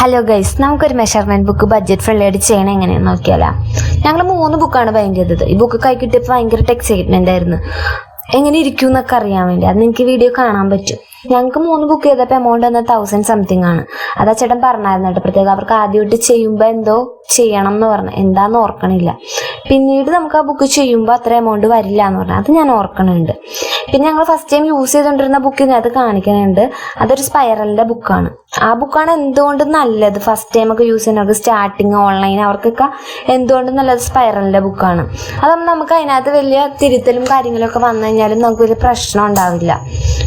Hello guys നമുക്കൊരു measurement book budget friendly ആയിട്ട് ചെയ്യണം എങ്ങനെയാണ് നോക്കിയാലോ. ഞങ്ങൾ മൂന്ന് ബുക്കാണ് ബൈൻഡ് ചെയ്തത്. ഈ ബുക്ക് കൈ കിട്ടിയപ്പോൾ ഭയങ്കര എക്സൈറ്റ്മെന്റ് ആയിരുന്നു. എങ്ങനെ ഇരിക്കും എന്നൊക്കെ അറിയാൻ വേണ്ടി. അത് നിങ്ങൾക്ക് വീഡിയോ കാണാൻ പറ്റും. ഞങ്ങൾക്ക് മൂന്ന് ബുക്ക് ചെയ്തപ്പോൾ എമൗണ്ട് വന്നത് തൗസൻഡ് സംതിങ് ആണ്. അതാ ചേട്ടൻ പറഞ്ഞായിരുന്നു കേട്ടോ പ്രത്യേകം അവർക്ക് ആദ്യമായിട്ട് ചെയ്യുമ്പോൾ എന്തോ ചെയ്യണം എന്ന് പറഞ്ഞു. എന്താന്ന് ഓർക്കണില്ല. പിന്നീട് നമുക്ക് ആ ബുക്ക് ചെയ്യുമ്പോൾ അത്ര എമൗണ്ട് വരില്ല എന്ന് പറഞ്ഞാൽ അത് ഞാൻ ഓർക്കണുണ്ട്. പിന്നെ ഞങ്ങൾ ഫസ്റ്റ് ടൈം യൂസ് ചെയ്തുകൊണ്ടിരുന്ന ബുക്ക് ഇതിനകത്ത് കാണിക്കുന്നുണ്ട് അതൊരു സ്പൈറലിന്റെ ബുക്കാണ് ആ ബുക്കാണ് എന്തുകൊണ്ട് നല്ലത്? ഫസ്റ്റ് ടൈം ഒക്കെ യൂസ് ചെയ്യുന്നവർക്ക് സ്റ്റാർട്ടിങ് ഓൺലൈൻ അവർക്കൊക്കെ എന്തുകൊണ്ട് നല്ലത്? സ്പൈറലിന്റെ ബുക്കാണ് അതാകുമ്പോൾ നമുക്ക് അതിനകത്ത് വലിയ തിരുത്തലും കാര്യങ്ങളൊക്കെ വന്നു കഴിഞ്ഞാലും നമുക്ക് വലിയ പ്രശ്നം ഉണ്ടാവില്ല.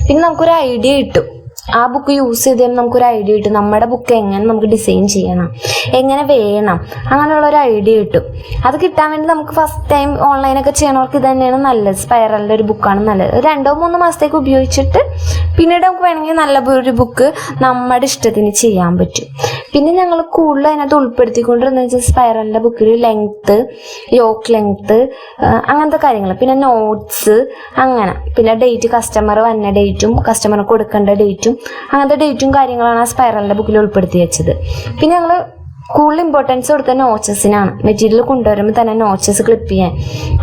പിന്നെ നമുക്കൊരു ഐഡിയ കിട്ടും. ആ ബുക്ക് യൂസ് ചെയ്ത് കഴിയുമ്പോൾ നമുക്കൊരു ഐഡിയ കിട്ടും. നമ്മുടെ ബുക്ക് എങ്ങനെ നമുക്ക് ഡിസൈൻ ചെയ്യണം? എങ്ങനെ വേണം? അങ്ങനെയുള്ള ഒരു ഐഡിയ കിട്ടും. അത് കിട്ടാൻ വേണ്ടി നമുക്ക് ഫസ്റ്റ് ടൈം ഓൺലൈനൊക്കെ ചെയ്യണവർക്ക് ഇത് തന്നെയാണ് നല്ലത്. സ്പൈറലിന്റെ ഒരു ബുക്കാണ് നല്ലത്. രണ്ടോ മൂന്നോ മാസത്തേക്ക് ഉപയോഗിച്ചിട്ട് പിന്നീട് നമുക്ക് വേണമെങ്കിൽ നല്ല ഒരു ബുക്ക് നമ്മുടെ ഇഷ്ടത്തിന് ചെയ്യാൻ പറ്റും. പിന്നെ ഞങ്ങൾ കൂടുതൽ അതിനകത്ത് ഉൾപ്പെടുത്തിക്കൊണ്ടിരുന്നത് വെച്ചാൽ സ്പൈറലിന്റെ ബുക്കിൽ ലെങ്ത്ത് യോക്ക് ലെങ്ത്ത് അങ്ങനത്തെ കാര്യങ്ങൾ. പിന്നെ നോട്ട്സ് അങ്ങനെ. പിന്നെ ഡേറ്റ് കസ്റ്റമർ വന്ന ഡേറ്റും കസ്റ്റമർ കൊടുക്കേണ്ട ഡേറ്റും അങ്ങനത്തെ ഡേറ്റും കാര്യങ്ങളാണ് ആ സ്പൈറലിന്റെ ബുക്കിൽ ഉൾപ്പെടുത്തി വെച്ചത്. പിന്നെ ഞങ്ങൾ കൂടുതൽ ഇമ്പോർട്ടൻസ് കൊടുത്ത നോച്ചസിനാണ് മെറ്റീരിയൽ കൊണ്ടുവരുമ്പോൾ തന്നെ നോച്ചസ് ക്ലിപ്പ് ചെയ്യാൻ.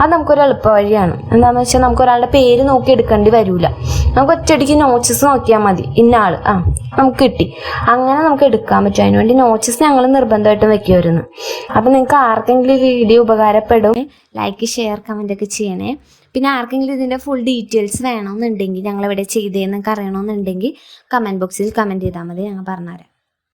അത് നമുക്കൊരു എളുപ്പ വഴിയാണ് എന്താണെന്ന് വെച്ചാൽ നമുക്ക് ഒരാളുടെ പേര് നോക്കി എടുക്കേണ്ടി വരില്ല നമുക്ക് ഒറ്റയടിക്ക് നോച്ചസ് നോക്കിയാൽ മതി. ഇന്ന ആൾ ആ നമുക്ക് കിട്ടി. അങ്ങനെ നമുക്ക് എടുക്കാൻ പറ്റും. അതിനുവേണ്ടി നോച്ചസ് ഞങ്ങൾ നിർബന്ധമായിട്ടും വെക്കുമായിരുന്നു അപ്പം നിങ്ങൾക്ക് ആർക്കെങ്കിലും ഈ വീഡിയോ ഉപകാരപ്പെടും ലൈക്ക് ഷെയർ കമന്റ് ഒക്കെ ചെയ്യണേ. പിന്നെ ആർക്കെങ്കിലും ഇതിന്റെ ഫുൾ ഡീറ്റെയിൽസ് വേണമെന്നുണ്ടെങ്കിൽ ഞങ്ങൾ ഇവിടെ ചെയ്തതെന്നൊക്കെ അറിയണമെന്നുണ്ടെങ്കിൽ കമന്റ് ബോക്സിൽ കമന്റ് ചെയ്താൽ മതി ഞങ്ങൾ പറഞ്ഞുതരാം.